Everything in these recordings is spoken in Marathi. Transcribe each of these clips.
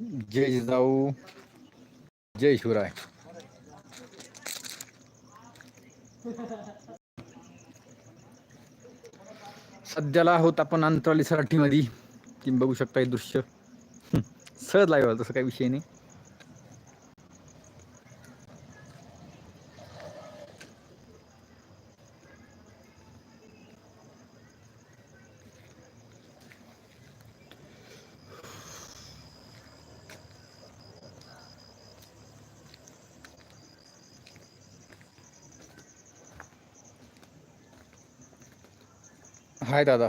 जय जिजाऊ जय शिवराय. सध्याला आहोत आपण अंतराळी सराठीमध्ये. तुम्ही बघू शकता हे दृश्य. सहज लाईव्ह तसं काही विषय नाही. हाय दादा.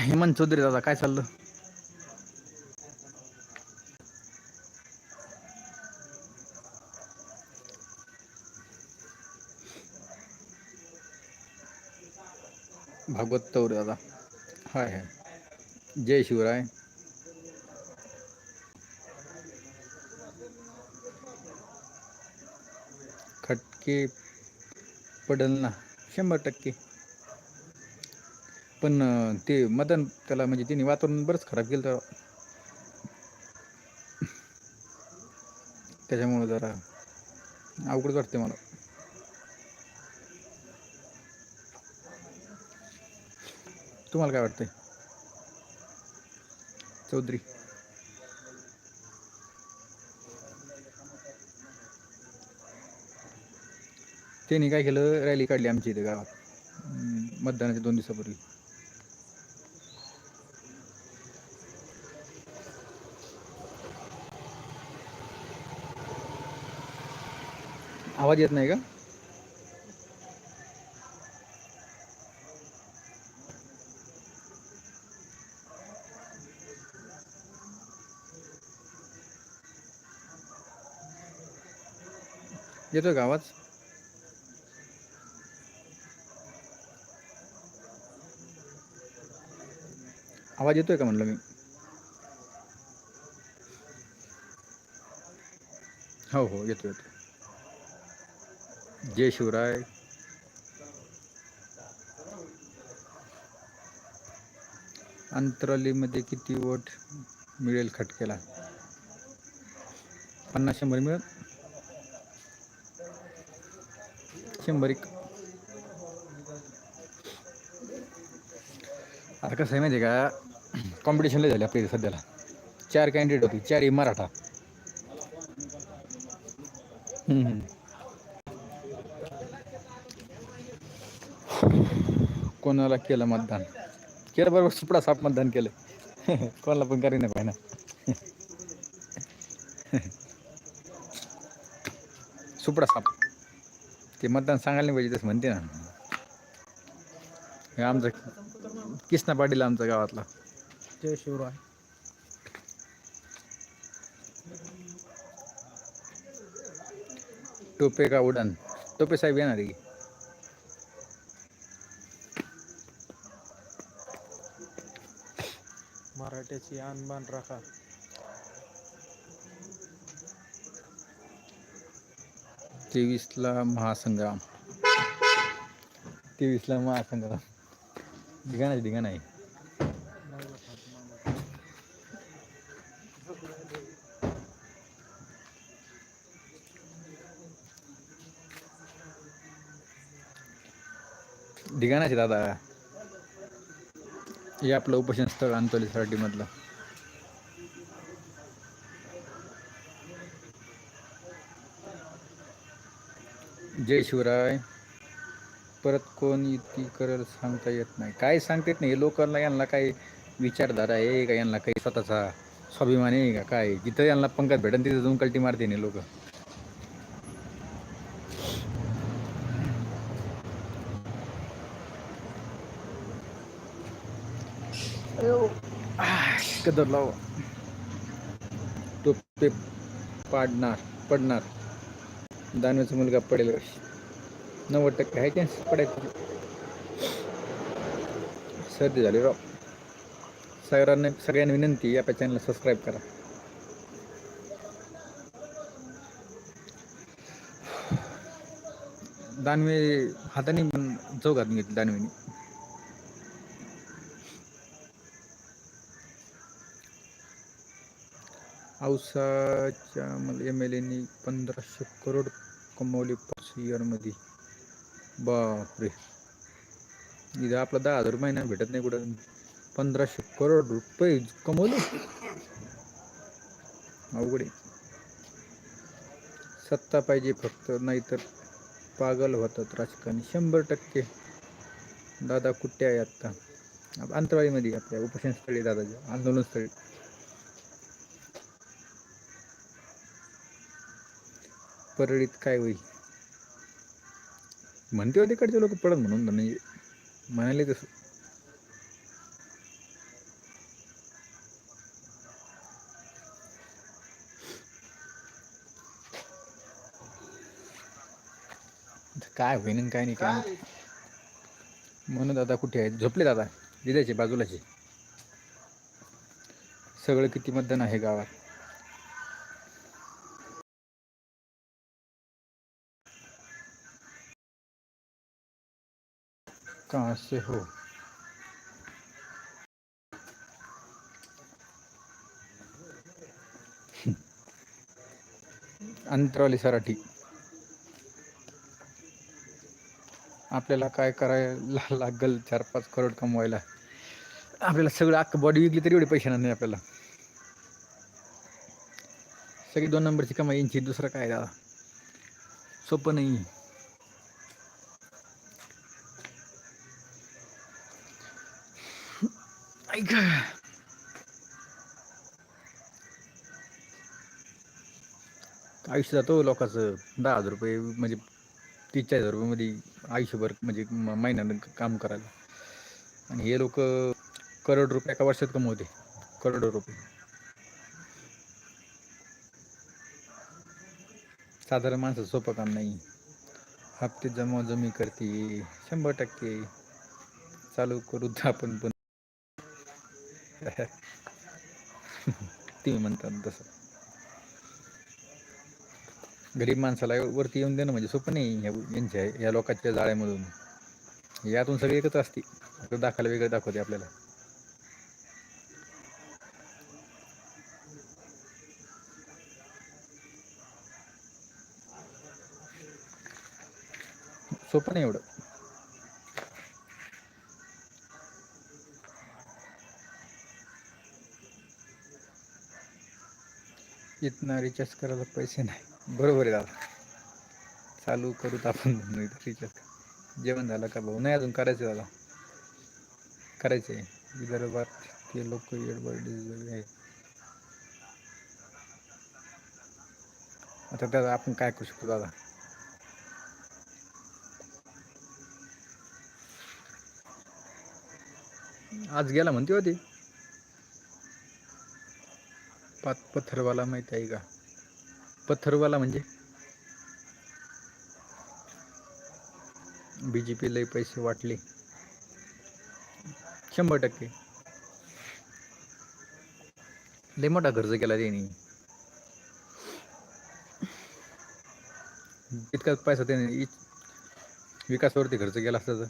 हेमंत चौधरी दादा काय चाललं? भागवत तौर दादा. हाय हाय. जय शिवराय. खटके पडल ना शंभर टक्के. पण ते मदन त्याला म्हणजे तिने वातावरण बरंच खराब केलं तर त्याच्यामुळं जरा अवघडच वाटते मला. तुम्हाला काय वाटतंय? चौधरी. त्यांनी काय केलं? रॅली काढली आमच्या इथे गावात. मतदानाच्या दोन दिवसापूर्वी. आवाज येत नाही का? येतोय का आवाज? आवाज येतोय का म्हणलं मी? हो हो येतो येतो जय शिवराय. अंतरालीमध्ये किती वोट मिळेल खटकेला पन्नास शंभर मिळेल? शंभर एक. आता कसं आहे माहिती आहे का? कॉम्पिटिशन लय झाली आपली सध्याला. चार कॅन्डिडेट होती चारही मराठा. कोणाला केलं मतदान? केलं बरोबर सुपडा साप मतदान केलं. कोणाला पण करीन पाहिजे ना. सुपडा साप. ते मतदान सांगायला नाही पाहिजे तसं म्हणते ना. हे आमचं किसना पाटील आमच्या गावातला. जय शिवराय. टोपे का उडान? टोपे साहेब येणार आहे की? मराठ्याची आणबाण राखा. तेवीसला महासंग्राम. तेवीसला महासंग्राम. ठिकाण आहे ठिकाण आहे. ठिकाणाचे दादा. हे आपलं उपोषण स्थळ अंतोलीसाठी मधलं जय शिवराय. परत कोण युती करेल सांगता येत नाही. काय सांगता येत नाही. हे लोकांना यांना काही विचारधारा आहे का? यांना काही स्वतःचा स्वाभिमान आहे का? काय? जिथं यांना पंकज भेटन तिथं जाऊन कल्टी मारते नाही लोक. कदर लाव. टोपे पाडणार पडणार. दानवेचा मुलगा पडेल नव्वद टक्के आहे चान्स पडायचं. सर्दी झाली राव. सगळ्यांना सगळ्यांना विनंती आपल्या चॅनलला सबस्क्राईब करा. दानवे हाताने पण चौ घालून घेतली दानवेनी. औसाच्या एम एल एनी पंधराशे करोड कमवले पाच इयरमध्ये बापरे. इथं आपला दहा हजार महिना भेटत नाही कुठं. पंधराशे करोड रुपये कमवले. अवघड आहे. सत्ता पाहिजे फक्त नाहीतर पागल होतात राजकारणी. शंभर टक्के. दादा कुठे आहे आत्ता? अंतराळीमध्ये आपल्या उपोषणस्थळी दादाच्या आंदोलन परळीत काय होईल? म्हणते होते तिकडचे लोक पडत म्हणून म्हणजे म्हणाले तसं. काय होईन काय नाही काय म्हणून दादा कुठे आहेत? झोपले दादा दिदाचे बाजूलाचे. सगळं किती मतदान आहे गावात? कहाँ से हो। अंतरावली सराठी। आपल्याला काय करायला लागल? चार पाच करोड कमवायला. आपल्याला सगळं अख्खं बॉडी विकली तरी एवढे पैसे नाही आपल्याला. सगळी दोन नंबरची कमाई यांची दुसरं काय? दादा सोपं नाही. ऐक आयुष्य जातो लोकांचं दहा हजार रुपये म्हणजे तीस चाळीस हजार रुपयामध्ये आयुष्यभर म्हणजे महिन्यानं काम करायला. आणि हे लोक करोड रुपये एका वर्षात कमवते. करोड रुपये. साधारण माणसं सोपं काम नाही. हप्ते जमा जमी करते. शंभर टक्के चालू करू आपण पण. तुम्ही म्हणतात तसं. गरीब माणसाला वरती येऊन देणं म्हणजे सोपं नाही यांच्या या लोकांच्या जाळ्यामधून. यातून सगळे एकच असते दाखवायला वेगळं दाखवते आपल्याला. सोपं नाही एवढं. इथनं रिचार्ज करायला पैसे नाही. बरोबर आहे दादा. चालू करूत आपण रिचार्ज जेवण झालं का भाऊ? नाही अजून करायचं आहे दादा. करायचं आहे. विदर्भात ते लोक येडबड आहे. आता दादा आपण काय करू शकतो दादा? आज गेला म्हणते होती पात पत्थरवाला माहिती आहे का? पत्थरवाला म्हणजे? बी जे पी लय पैसे वाटले. शंभर टक्के. लय मोठा खर्च केला त्यांनी. इतकाच पैसा त्याने विकासावरती खर्च केला असता तर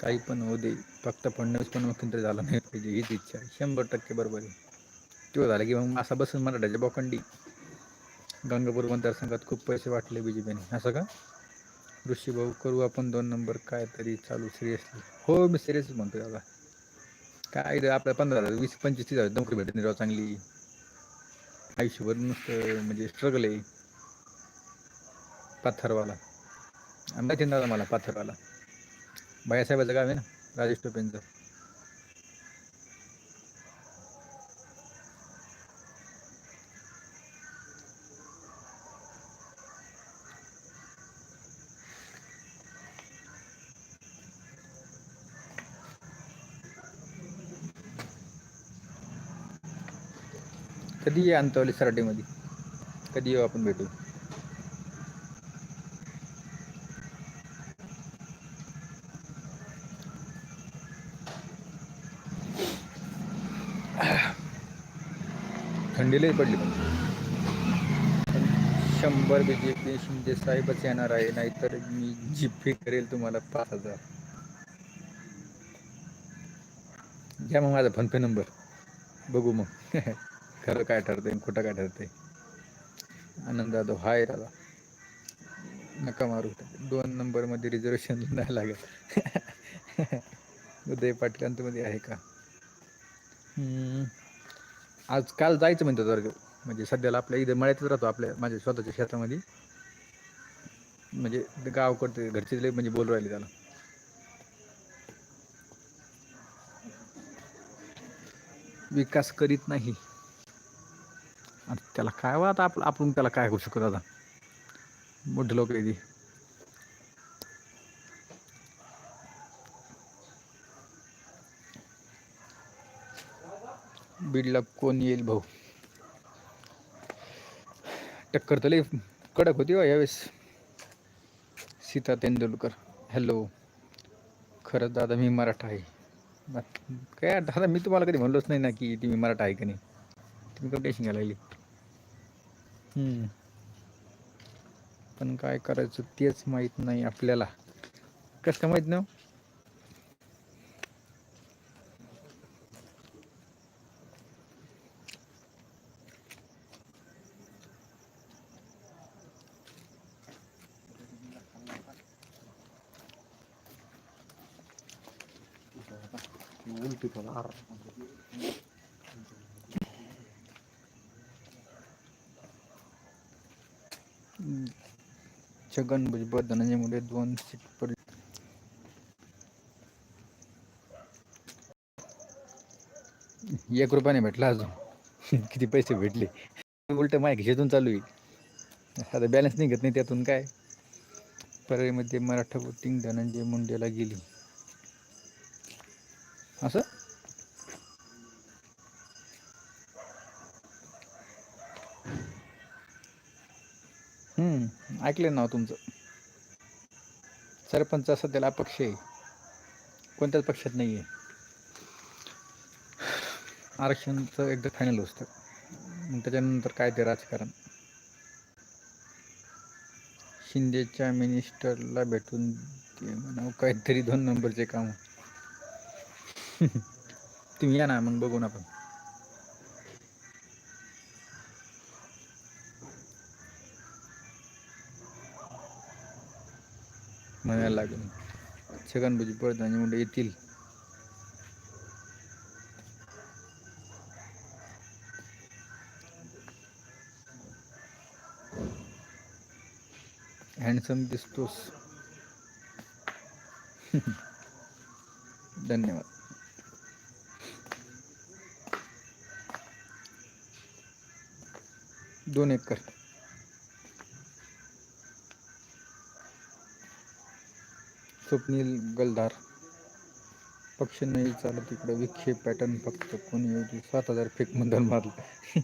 काही पण होऊ दे. फक्त फडणवीस पण मुख्यमंत्री झाला नाही पाहिजे हीच इच्छा आहे. शंभर टक्के बरोबर आहे. तो झाला की मग असा बसून मराठाच्या बोखंडी गंगापूर मतदारसंघात खूप पैसे वाटले बी जे पीने असं का? ऋषी भाऊ करू आपण दोन नंबर काय तरी चालू सिरियसली हो मी सिरियसली म्हणतो दादा काय आपल्या पंधरा हजार वीस पंचवीस तीस हजार नोकरी भेटत नाही राव चांगली. आयुष्यभर नुसतं म्हणजे स्ट्रगल आहे. पाथरवाला. माहिती दादा मला पाथरवाला. बायासाहेबाचं गाव आहे ना राजेश टोपेंचं. कधी ये अंतवली सराटीमध्ये कधी येऊ आपण भेटू? थंडी लई पडली पण. शंभर बी जे पी शिंदे साहेबच येणार आहे नाहीतर मी जिप्पी करेल तुम्हाला पाच हजार. घ्या मग माझा फोनपे नंबर. बघू मग. खरं काय ठरतंय खोटं काय ठरते आनंद जाधव हाय दादा. नका मारू. दोन नंबरमध्ये रिझर्वेशन नाही लागत. उदय पाटील अंतमध्ये आहे का? आज काल जायचं म्हणतो वर्ग. म्हणजे सध्याला आपल्या इथं मळ्यातच राहतो आपल्या माझ्या स्वतःच्या शेतामध्ये म्हणजे गावकडते घरचे म्हणजे बोलू राहिले त्याला. विकास करीत नाही. आता त्याला काय वा आता आपलं आपण त्याला काय करू शकतो आता? मोठे लोक येते बीडला कोण येईल भाऊ? टक्कर तर लई कडक होती हो यावेळेस. सीता तेंडुलकर. हॅलो खरंच दादा मी मराठा आहे. काय दादा मी तुम्हाला कधी म्हणलोच नाही ना की तुम्ही मराठा आहे का नाही? तुम्ही कधी टेन्शन घ्यायला लागली? पण काय करायचं तेच माहीत नाही आपल्याला. कसं काय माहीत नाही हो? छगन भुजबळ धनंजय मुंडे दोन सीट पडली. एक रुपयाने भेटला अजून. किती पैसे भेटले? उलट माय खिशातून चालू आहे आता बॅलन्स निघत नाही त्यातून काय? परळीमध्ये मराठा वोटिंग धनंजय मुंडेला गेली. असं? हम्म, ऐकले नाव तुमचं? सरपंच सध्याला अपक्ष आहे. कोणत्याच पक्षात नाही आहे आरक्षणचं एकदा फायनल असतं. मग त्याच्यानंतर काय ते राजकारण? शिंदेच्या मिनिस्टरला भेटून ते म्हणावं काहीतरी दोन नंबरचे काम. तुम्ही या ना मग बघू ना आपण. म्हणायला लागेल. छगन भुजबळ धनंजय मुंडे येतील हँडसम दिसतोस. धन्यवाद. दोन एकर. स्वप्नील गलधार पक्ष नाही चालत इकडं. विक्षेप पॅटर्न फक्त कोणी सात हजार फेक मतदान मारलं.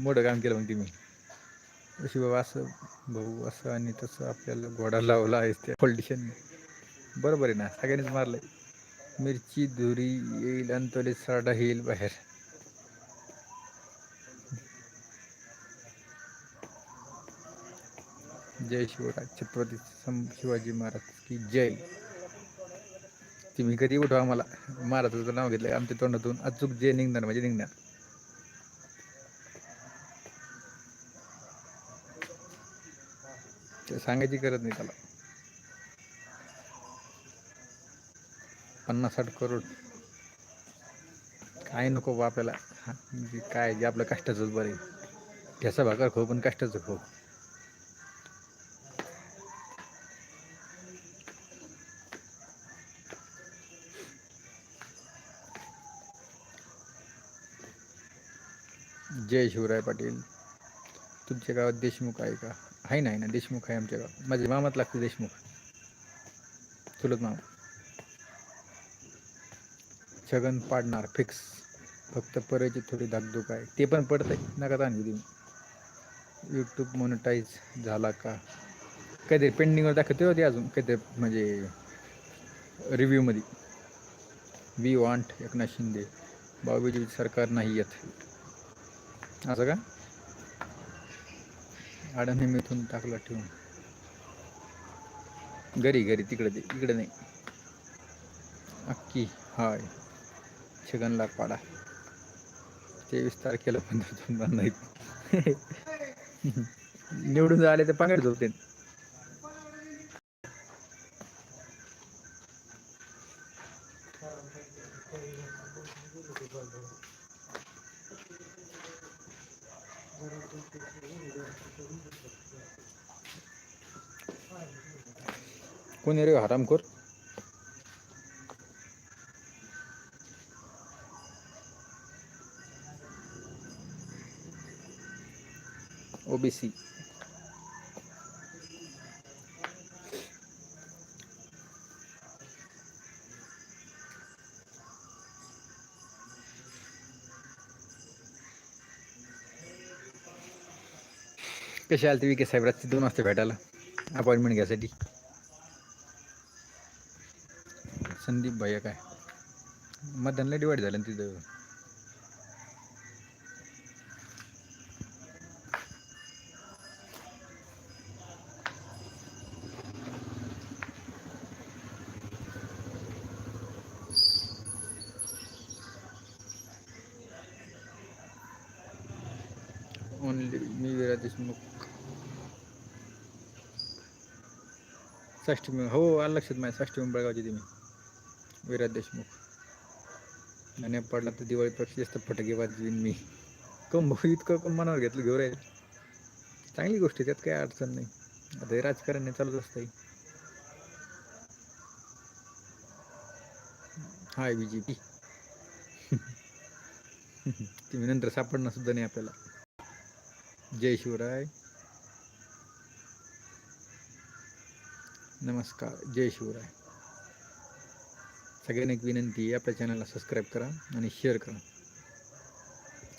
मोठं काम केलं मग तुम्ही. अशी बाबा असं भाऊ असं आणि तसं आपल्याला घोडा लावला आहे त्या पॉलिटिशियन बरोबर आहे ना. सगळ्यांनीच मारलं मिरची धुरी येईल अंतोली साडा येईल बाहेर. जय शिवराज छत्रपती शिवाजी महाराज की जय. तुम्ही कधी उठवा मला? महाराजाचं नाव घेतलं आमच्या तोंडातून. अचूक जे निघणार म्हणजे निघणार. ते सांगायची गरज नाही त्याला. पन्नास साठ करोड. काय नको बा आपल्याला हा, म्हणजे काय जे आपलं कष्टाचंच बरं आहे. ठेसा भाकर खाऊ पण कष्टाचं खाऊ. जय शिवराय पाटील. तुमच्या गावात देशमुख आहे का? आहे ना आहे ना देशमुख आहे आमच्या गावात. माझे मामात लागते देशमुख. चुलत मामा. छगन पाडणार फिक्स फक्त परायची थोडी धाकधूक आहे. ते पण पडतंय. नका ताण घेऊ तुम्ही. यूट्यूब मोनिटाईज झाला का? काहीतरी पेंडिंगवर दाखवते होते अजून. काहीतरी म्हणजे रिव्ह्यूमध्ये वी वॉन्ट एकनाथ शिंदे. बाबूजी सरकार नाही येत. असं का? अडाणी मिथून टाकला ठेवून. घरी घरी तिकडे ते इकडे नाही. अक्की हाय. छगनला पाडा तेवीस तारखेला पंधरा दोन नाही. निवडून आले तर पांगड झोपते कोणी रे हरामखोर ओबीसी कसे आले ते विके साहेब रात्री दोन वाजता भेटायला अपॉइंटमेंट घ्यायसाठी संदीप भैया काय? मतदानला डिवाईड झालं ना तिथं. ओनली मी विरा देशमुख. षष्टी हो आलं लक्षात माझ्या. बळगावची ती तुम्ही विराज देशमुख. आणि पडला तर दिवाळीपेक्षा जास्त फटाके वाजवीन मी. कम इतकं कम मनावर घेतलं घेऊ राहील चांगली गोष्ट आहे त्यात काही अडचण नाही. आता हे राजकारण चालत चालूच असतंय. हाय बी जे पी तुम्ही नंतर सापडणार सुद्धा नाही आपल्याला. जय शिवराय. नमस्कार जय शिवराय. सगळ्यांना एक विनंती आहे आपल्या चॅनलला सबस्क्राईब करा आणि शेअर करा.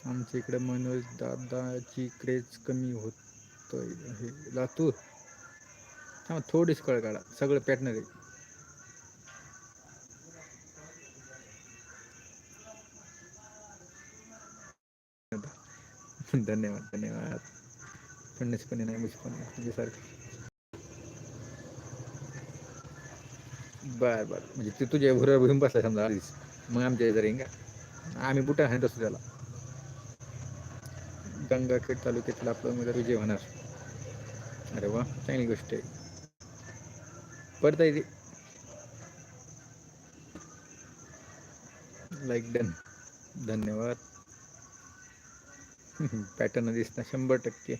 आमच्या इकडे मनोज दादाची क्रेज कमी होत हे लातूर. थांबा थोडीच कळ काढा सगळं पॅटर्न आहे. धन्यवाद धन्यवाद. फडणीसपणे नाही बुझपणे म्हणजे सारखं. बर बर. म्हणजे ते तुझ्या घरावर भुईम बसला समजा आधीच. मग आमच्या इथे रेंगा. आम्ही बुटा हाणत असतो त्याला. गंगाखेड तालुक्यातील आपला उमेदवार विजय होणार. अरे वा चांगली गोष्ट आहे. पडता येते लाईक डन धन्यवाद. पॅटर्न दिसणार शंभर टक्के.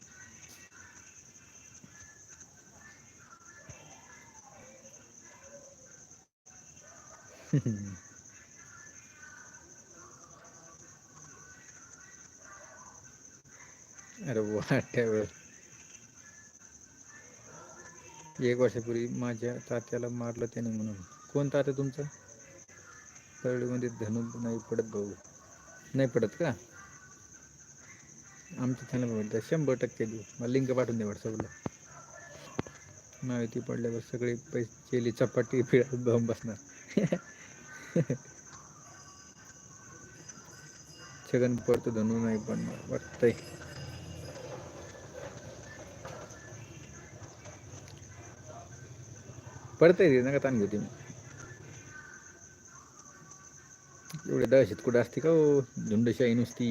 अरे वाट्यावर एक वर्षापूर्वी माझ्या तात्याला मारलं त्याने म्हणून. कोण तात्या तुमचं? परळीमध्ये धनु नाही पडत भाऊ. नाही पडत का? आमच्या चॅनल भेटतं शंभर टक्के देऊ. मला लिंक पाठवून दे व्हॉट्सअपला. माहिती पडल्यावर सगळे पैसे चपाटी फिरत बसणार. छगन पडतो धनु नाही पण वाटतंय पडतंय रे नका ताण घेते तुम्ही एवढे दहशत कुठं असते का हो झुंडशाही नुसती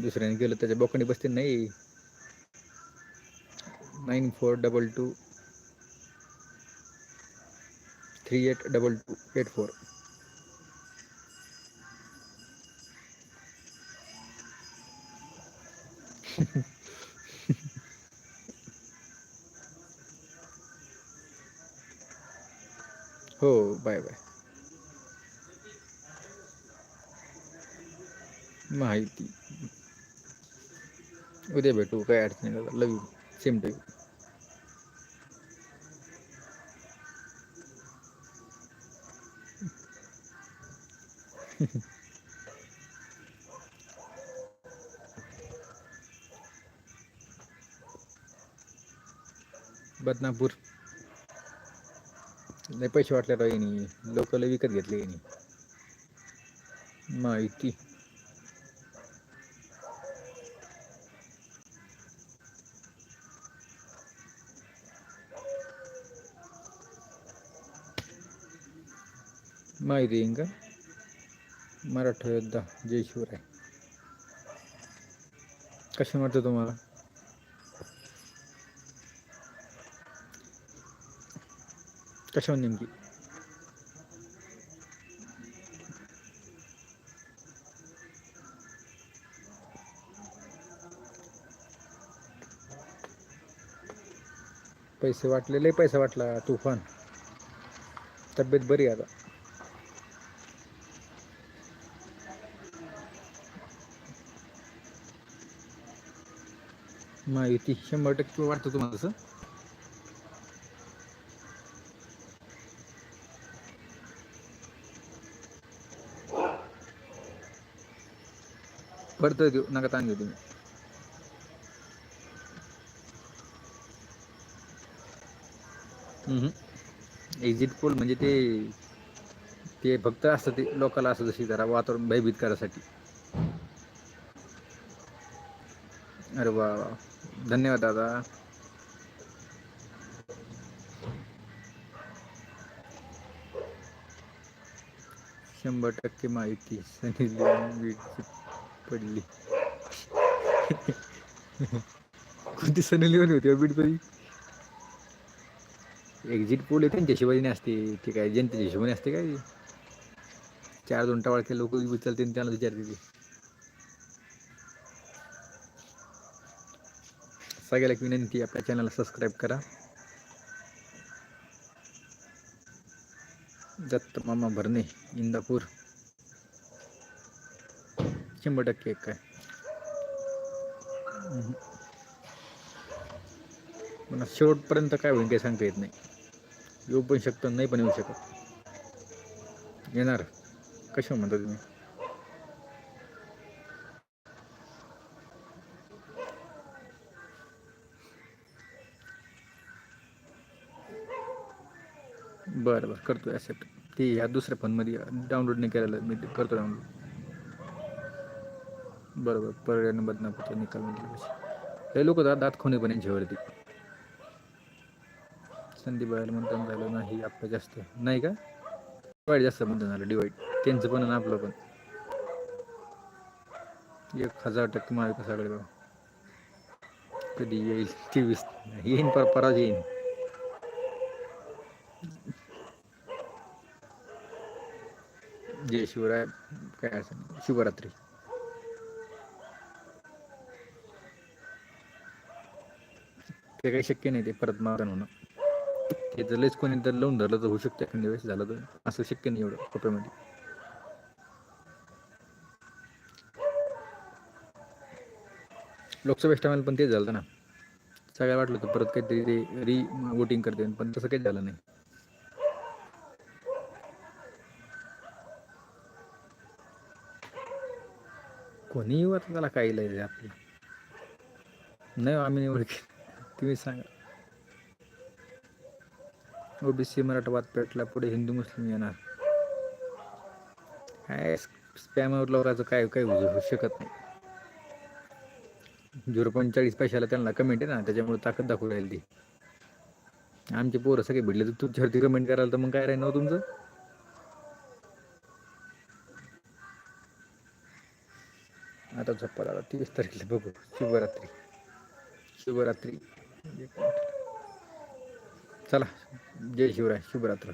दुसऱ्याने गेलं त्याच्या बोकडी बसते नाही। Nine four double two three eight double two eight four. हो बाय बाय. माहिती. उद्या भेटू काय अडचण love you. Same to Badnapur. लय पैसे वाटले राहिनी लोकल लोक लय विकत घेतले यांनी. माहिती. माहिती इंग मराठा योद्धा जय शिवराय. कसे वाटतं तुम्हाला? कशावर नेमकी? पैसे वाटलेले पैसा वाटला तुफान. तब्येत बरी आहे आता. माहिती शंभर टक्के वाटतं तुम्हाला तसं? पडतं देऊ नका ताण घेऊ तुम्ही. एक्झिट पोल म्हणजे ते ते फक्त असतं ते लोकांना असं जशी जरा वातावरण भयभीत करायसाठी. अरे वा. धन्यवाद दादा. शंभर टक्के माहिती. सनी पडली. कोणती सनी लिओन होती बीडपरी एक्झिट पोल आहे त्यांच्या शिवाजीने असते ते काय जनतेच्या हिशोबाने असते काय? चार दोन टवाळके लोक उचलते त्यांना विचारते ते. सगळ्याला एक विनंती आपल्या चॅनलला सबस्क्राईब करा. दत्त मामा भरणे इंदापूर. शंभर टक्के एक काय पण शेवटपर्यंत काय होईल काही सांगता येत नाही. येऊ पण शकतं नाही पण येऊ शकत. येणार. कशा म्हणता तुम्ही? बरं बरं. करतो ॲक्सेप्ट ते ह्या दुसऱ्या फोनमध्ये डाउनलोड नाही करायला मी करतो डाउनलोड बरोबर पर्याय बदनापूरचा निकाल म्हणजे हे लोक दात दात खोने पण यांच्यावरती संदीप बघायला मतदान झालं नाही आपलं जास्त नाही का? डिवाईड जास्त मतदान झालं डिवाईड त्यांचं पण आणि आपलं पण. एक हजार टक्के महाविकास सगळे बघा. कधी येईल तेवीस. येईन पर पराज येईन. जय शिवराय काय असं शिवरात्री ते काही शक्य नाही ते परत मारण होणं. ते जर लयच कोणी तर लावून धरलं तर होऊ शकतं एखाद्या वेळेस झालं तर. असं शक्य नाही एवढं कोप्यामध्ये लोकसभेच्या टायमाला पण तेच झालं ना. सगळ्या वाटलं होतं परत काहीतरी ते री वोटिंग करते पण तसं काही झालं नाही. कोणी येऊ आता त्याला काही लय आपलं. नाही हो, आम्ही निवड तुम्ही सांगा. ओबीसी मराठवाद पेटला पुढे हिंदू मुस्लिम येणार. काय स्पॅमवर लवराचं काय काय होऊ होऊ शकत नाही. झिरो पॉईंट चाळीस पैशाला त्यांना कमेंट आहे ना त्याच्यामुळे ताकद दाखवू राहील ती. आमचे पोरं सगळे भिडले तर तुमच्यावरती कमेंट कराल तर मग काय राहील ना हो तुमचं? आता झप्पा आला तीस तारखेला बघू. शुभरात्री. शुभरात्री. चला जय शिवराय शुभरात्र.